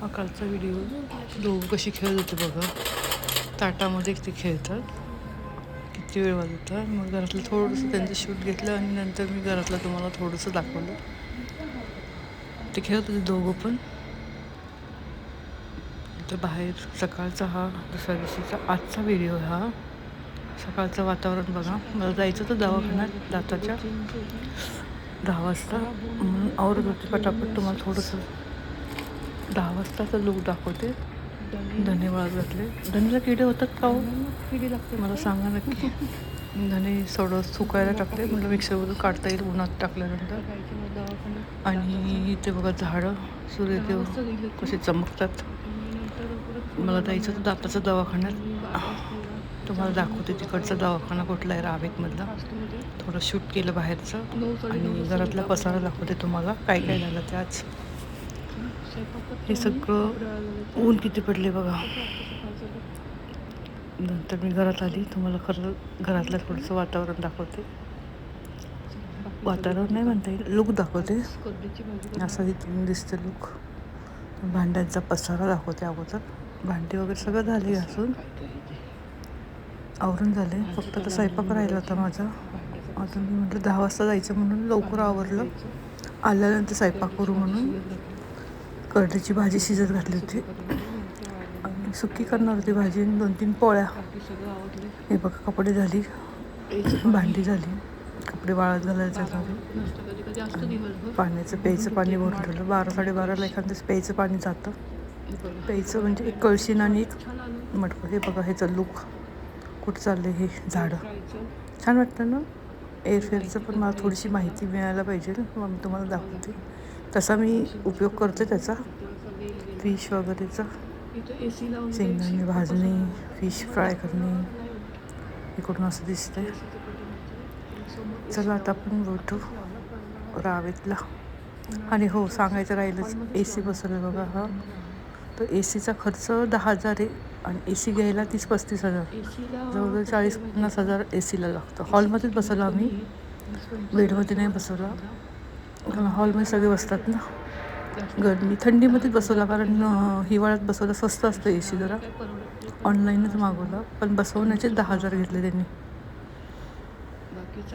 हा कालचा व्हिडिओ दोघं कशी खेळत होते बघा. ताटामध्ये ते खेळतात. किती वेळ वाजवतात. मग घरातलं थोडंसं त्यांचं शूट घेतलं आणि नंतर मी घरातलं तुम्हाला थोडंसं दाखवलं. ते खेळत होते दोघं पण. तर बाहेर सकाळचा हा दुसऱ्या दिवशीचा आजचा व्हिडिओ हा. सकाळचं वातावरण बघा. मला जायचं होतं दवाखान्यात दाताच्या. दहा वाजता. म्हणून आवरत होते पटापट. तुम्हाला थोडंसं दहा वाजताचा लूक दाखवते. धने वाळत घातले. धनेला किडे होतात का हो? किडे लागते मला सांगा नक्की. धने थोडं सुकायला टाकले. म्हटलं मिक्सरमधून काढता येईल उन्हात टाकल्यानंतर. आणि इथे बघा झाडं सूर्यदेव कसे चमकतात. मला जायचं होतं दाताचा दवाखान्यात तुम्हाला दाखवते तिकडचा दवाखाना कुठला आहे रावेतमधला थोडं शूट केलं बाहेरचं. आणि घरातला पसारा दाखवते तुम्हाला. काय काय झालं ते आज हे सगळं ऊन किती पडले बघा. नंतर मी घरात आली तुम्हाला खरं घरातलं थोडंसं वातावरण दाखवते. वातावरण नाही म्हणता येईल लुक दाखवते. असं इथून दिसते लुक भांड्यांचा पसारा दाखवते अगोदर. भांडी वगैरे सगळं झाले घासून आवरून झाले फक्त आता स्वयंपाक राहिला होता माझा. आता मी म्हटलं दहा वाजता जायचं म्हणून लवकर आवरलं. आल्यानंतर स्वयंपाक करू म्हणून. करडीची भाजी शिजत घातली होती. आणि सुकी करणार होती भाजी आणि दोन तीन पोळ्या. हे बघा कपडे झाली भांडी झाली कपडे वाळत घालायचे पाण्याचं प्यायचं पाणी भरून ठेवलं. बारा साडेबाराला एखादं प्यायचं पाणी जातं. प्यायचं म्हणजे एक कळशीन आणि एक मटकं. हे बघा ह्याचं लुक कुठं चाललं हे झाडं? छान वाटतं ना? एअरफेअरचं पण मला थोडीशी माहिती मिळायला पाहिजे. मग मी तुम्हाला दाखवते. तसा मी उपयोग करते त्याचा. फिश वगैरेचा. शेंगदाणे भाजणे फिश फ्राय करणे. इकडून असं दिसतंय. चला आता आपण बोलतो रावेतला. आणि हो सांगायचं राहिलंच ए सी बसवलं बघा हा. तर ए सीचा खर्च दहा हजार आहे आणि ए सी घ्यायला तीस पस्तीस हजार. जवळजवळ चाळीस पन्नास हजार ए सीला लागतं. हॉलमध्येच बसवलं आम्ही. बेडमध्ये नाही बसवला. हॉलमध्ये सगळे बसतात ना. गरमी थंडीमध्येच बसवला कारण हिवाळ्यात बसवलं स्वस्त असतं ए सी जरा. ऑनलाईनच मागवलं पण बसवण्याचे दहा हजार घेतले त्यांनी.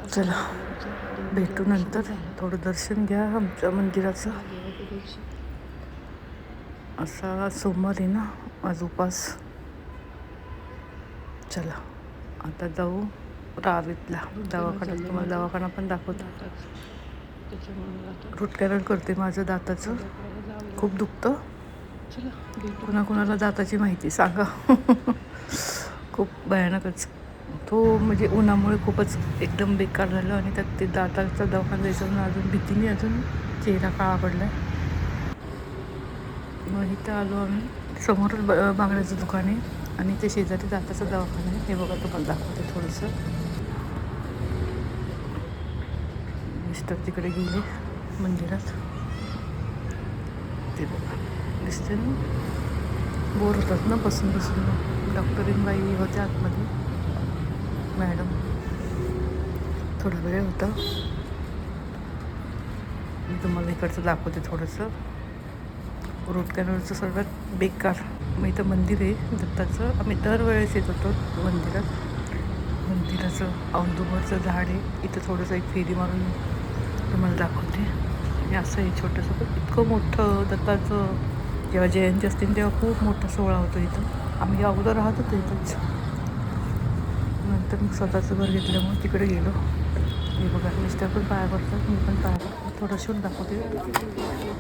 चला भेटू नंतर. थोडं दर्शन घ्या आमच्या मंदिराचं. असा सोमवार आहे ना आज उपास. चला आता जाऊ. रावेतला दवाखान्यात तुम्हाला दवाखाना पण दाखवतो. रूट कॅनल करते माझं दाताचं. खूप दुखतं. कुणाकुणाला दाताची माहिती सांगा. खूप भयानकच. तो म्हणजे उन्हामुळे खूपच एकदम बेकार झालं आणि त्यात ते दाताचा दवाखाना जायचं म्हणून अजून भीतीने अजून चेहरा काळा पडला मग इथं आलो आम्ही. समोरच ब बांगड्याचं दुकान आहे आणि ते शेजारी दाताचा दवाखाना आहे. हे बघा तुम्हाला दाखवते थोडंसं. मिस्टर तिकडे गेले मंदिरात. ते बघा. दिसते ना? बोर होतात ना बसून बसून. डॉक्टरीन बाई होते आतमध्ये. मॅडम थोडा वेळ होता. मी तुम्हाला इकडचं दाखवते थोडंसं. रूट कॅनलचं सर्वात बेकार. मग इथं मंदिर आहे दत्ताचं. आम्ही दरवेळेस येत होतो मंदिरात. मंदिराचं औंदुबरचं झाड आहे. इथं थोडंसं एक फेरी मारून तुम्हाला दाखवते. आणि असं आहे छोटंसं इतकं मोठं दत्ताचं जेव्हा जयंती असतील तेव्हा खूप मोठा सोहळा होतो इथं. आम्ही अगोदर राहत होतो इथंच. नंतर मग स्वतःचं घर घेतल्यामुळे तिकडे गेलो. हे बघा मिस्टर पण पाया पडतात मी पण पाया पडतो. थोडं शिवून दाखवते.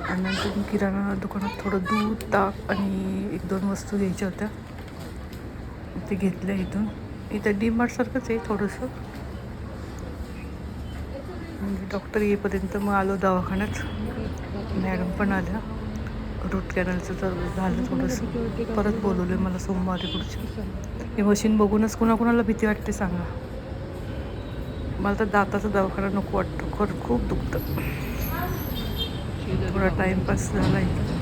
आणि नंतर मी किराणा दुकानात थोडं दूध ताक आणि एक दोन वस्तू घ्यायच्या होत्या. ते घेतल्या इथून. इथं डी मार्टसारखंच आहे थोडंसं. म्हणजे डॉक्टर येईपर्यंत मग आलो दवाखान्यात. मॅडम पण आल्या. रूट कॅनलचं तर झालं थोडंसं. परत बोलवलं मला सोमवारी पुढच्या. हे मशीन बघूनच कुणाकुणाला भीती वाटते सांगा. मला तर दाताचा दवाखाना नको वाटतो. खरं खूप दुखतं. थोडा टाईमपास झाला इथं.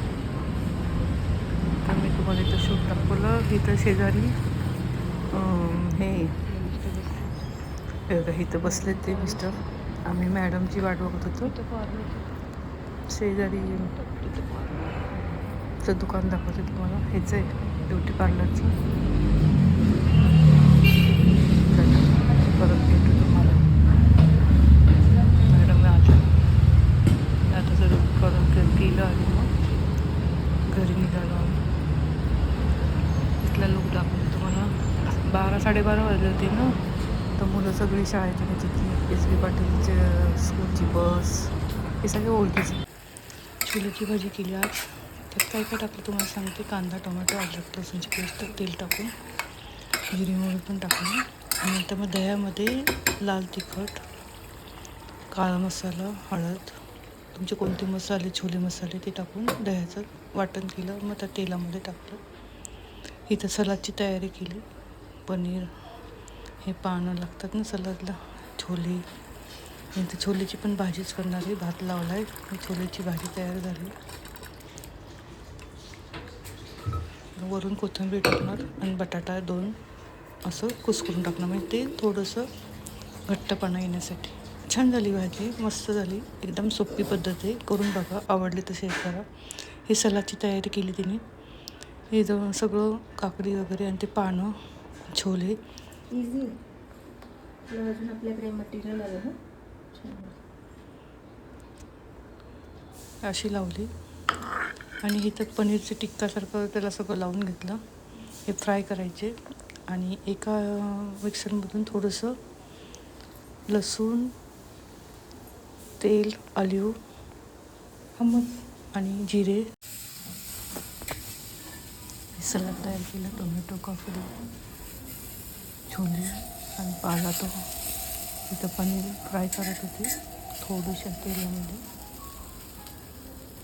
तर मी तुम्हाला इथं शूट दाखवलं. इथं शेजारी हे. इथं बसले ते मिस्टर आम्ही मॅडमची वाट बघत होतो. शेजारी मेकअपचं दुकान दाखवते तुम्हाला. हेच आहे ब्युटी पार्लरचं. परत भेटू तुम्हाला. मॅडम आल्या आता जर करून के- केलं आणि मग. घरी निघालो आम्ही. इथला लोक दाखवतो तुम्हाला. बारा साडेबारा वाजले होते ना. तर मुलं सगळी शाळेतून येत एस बी पाटीलचे स्कूलची बस. हे सगळे ओळखीचे छोलेची भाजी केली आज. त्यात काय काय टाकलं तुम्हाला सांगते. कांदा टोमॅटो अद्रक लसूणची पेस्ट तेल टाकून. जिरी मोहरी पण टाकून. आणि नंतर मग दह्यामध्ये लाल तिखट काळा मसाला हळद. तुमचे कोणते मसाले छोले मसाले ते टाकून दह्याचं वाटण केलं. मग त्या तेलामध्ये टाकलं. इथं सलादची तयारी केली. पनीर. हे पानं लागतात ना सलादला. छोले. नंतर छोलेची पण भाजीच करणार आहे. भात लावला आहे छोलेची भाजी तयार झाली. वरून कोथिंबीर टाकणार आणि बटाटा दोन असं कुसकरून टाकणार. म्हणजे ते थोडंसं घट्टपणा येण्यासाठी. छान झाली भाजी. मस्त झाली. एकदम सोपी पद्धत आहे. करून बघा. आवडली तर शेअर करा. हे सलादची तयारी केली तिने. हे जो सगळं काकडी वगैरे आणि ते पानं छोले. आपलं अजून आपल्याकडे मटेरियल आलं ना? छान. अशी लावली. आणि इथं पनीरचे टिक्कासारखं त्याला सगळं लावून घेतलं. हे फ्राय करायचे. आणि एका मिक्सरमधून थोडंसं लसूण तेल ऑलिव्ह हमस आणि जिरे. सलाद तयार केलं. टोमॅटो काकडी छोले. आणि पाला तो इथं पनीर फ्राय करत होती थोडीशा तेलामध्ये.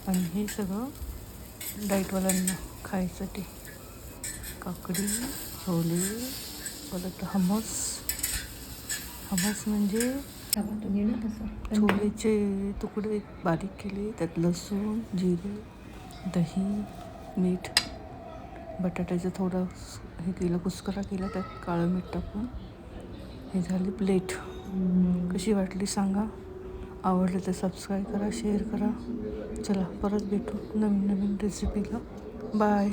आणि हे सगळं डाईटवाल्यांना खायसाठी. काकडी छोले परत हमस हमस म्हणजे छोलेचे तुकडे बारीक केले त्यात लसूण जिरे दही मीठ बटाट्याचं थोडं हे केलं कुस्करा केला त्यात काळं मीठ टाकून. हे झाली प्लेट. कशी वाटली सांगा. आवडलं तर सबस्क्राईब करा शेअर करा. चला परत भेटू नवीन नवीन रेसिपीला बाय